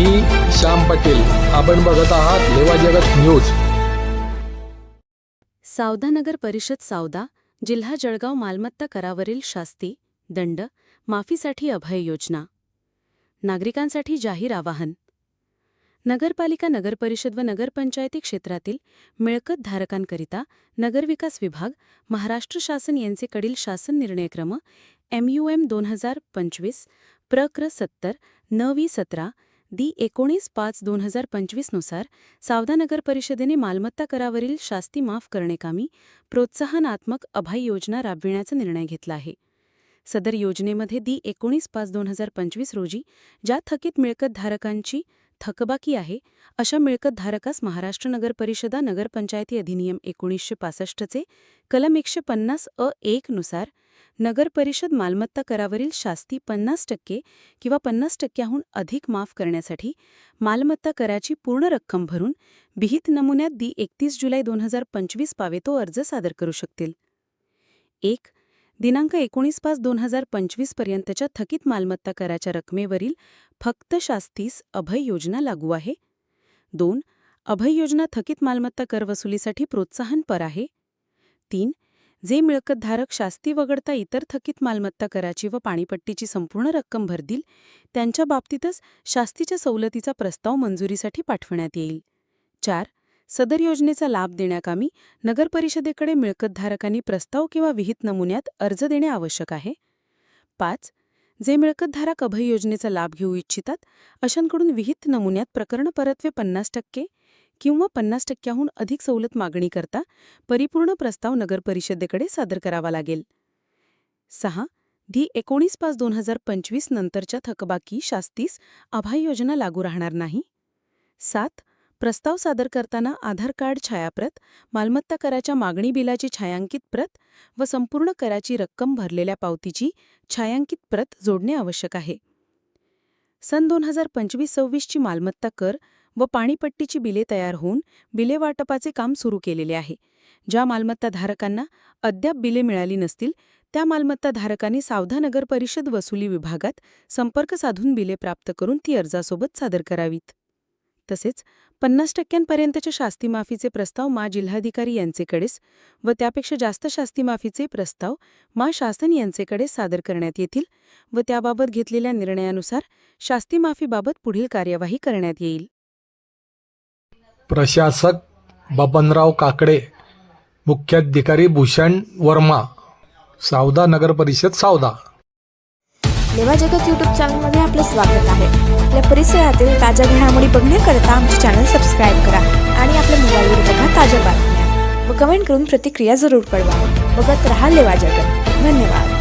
मी श्याम पटेल. आपण बघत आहात लेवा जगत न्यूज. सावधानगर परिषद सावदा जिल्हा जळगाव मालमत्ता करावरील शास्ती दंड माफीसाठी अभय योजना. नागरिकांसाठी जाहीर आवाहन. नगरपालिका नगरपरिषद व नगरपंचायती क्षेत्रातील मिळकत धारकांकरिता नगरविकास विभाग महाराष्ट्र शासन यांचेकडील शासन निर्णयक्रम एमयूएम दोन हजार पंचवीस प्रक्र सत्तर न वी सतरा दी एकोणीस पाच दोन हजार पंचवीसनुसार सावदा नगर परिषदेने मालमत्ता करावरील शास्ती माफ करणेकामी प्रोत्साहनात्मक अभय योजना राबविण्याचा निर्णय घेतला आहे. सदर योजनेमध्ये दी एकोणीस पाच दोन हजार पंचवीस रोजी ज्या थकीत मिळकतधारकांची थकबाकी आहे अशा मिळकतधारकास महाराष्ट्र नगर परिषदा नगरपंचायती अधिनियम एकोणीसशे पासष्टचे कलम एकशे पन्नास अ एक नुसार नगरपरिषद मालमत्ता करावरील शास्ती पन्नास टक्के किंवा पन्नास टक्क्याहून अधिक माफ करण्यासाठी मालमत्ता कराची पूर्ण रक्कम भरून विहित नमुन्यात दी एकतीस जुलै दोन हजार पंचवीस पावे तो अर्ज सादर करू शकतील. एक दिनांक एकोणीस पाच दोन हजार पंचवीस पर्यंतच्या थकीत मालमत्ता कराच्या रकमेवरील फक्त शास्तीस अभय योजना लागू आहे. दोन अभय योजना थकीत मालमत्ता कर वसुलीसाठी प्रोत्साहनपर आहे. तीन जे मिळकतधारक शास्ती वगळता इतर थकीत मालमत्ता कराची व पाणीपट्टीची संपूर्ण रक्कम भरतील त्यांच्या बाबतीतच शास्तीच्या सवलतीचा प्रस्ताव मंजुरीसाठी पाठवण्यात येईल. चार सदर योजनेचा लाभ देण्याकामी नगरपरिषदेकडे मिळकतधारकांनी प्रस्ताव किंवा विहित नमुन्यात अर्ज देणे आवश्यक आहे. पाच जे मिळकतधारक अभय योजनेचा लाभ घेऊ इच्छितात अशांकडून विहित नमुन्यात प्रकरण परत्वे पन्नास टक्के किंवा पन्नास टक्क्याहून अधिक सवलत मागणी करता परिपूर्ण प्रस्ताव नगरपरिषदेकडे सादर करावा लागेल. सहा. धी एकोणीस पाच दोन हजार पंचवीस नंतरच्या थकबाकी शास्तीस आभाय योजना लागू राहणार नाही. सात. प्रस्ताव सादर करताना आधार कार्ड छायाप्रत मालमत्ता कराच्या मागणी बिलाची छायांकित प्रत व संपूर्ण कराची रक्कम भरलेल्या पावतीची छायांकित प्रत जोडणे आवश्यक आहे. सन दोन हजार पंचवीस सव्वीसची मालमत्ता कर व पाणीपट्टीची बिले तयार होऊन बिले वाटपाचे काम सुरू केलेले आहे. ज्या मालमत्ताधारकांना अद्याप बिले मिळाली नसतील त्या मालमत्ताधारकांनी सावधा नगर परिषद वसुली विभागात संपर्क साधून बिले प्राप्त करून ती अर्जासोबत सादर करावीत. तसेच पन्नास टक्क्यांपर्यंतच्या शास्ती माफीचे प्रस्ताव मा जिल्हाधिकारी यांचेकडेच व त्यापेक्षा जास्त शास्ती माफीचे प्रस्ताव मा शासन यांचेकडे सादर करण्यात येतील व त्याबाबत घेतलेल्या निर्णयानुसार शास्ती माफीबाबत पुढील कार्यवाही करण्यात येईल. प्रशासक बबनराव काकडे मुख्याधिकारी भूषण वर्मा सावदा नगर परिषद सावदा. लेवा जगत यूट्यूब चॅनलमध्ये आपलं स्वागत आहे. आपल्या परिसरातील ताज्या घडामोडी बघण्याकरता आमचे चॅनल सबस्क्राईब करा आणि आपल्या मोबाईलवर बघा ताज्या बातम्या. व कमेंट करून प्रतिक्रिया जरूर कळवा. बघत राहा लेवा जगत. धन्यवाद.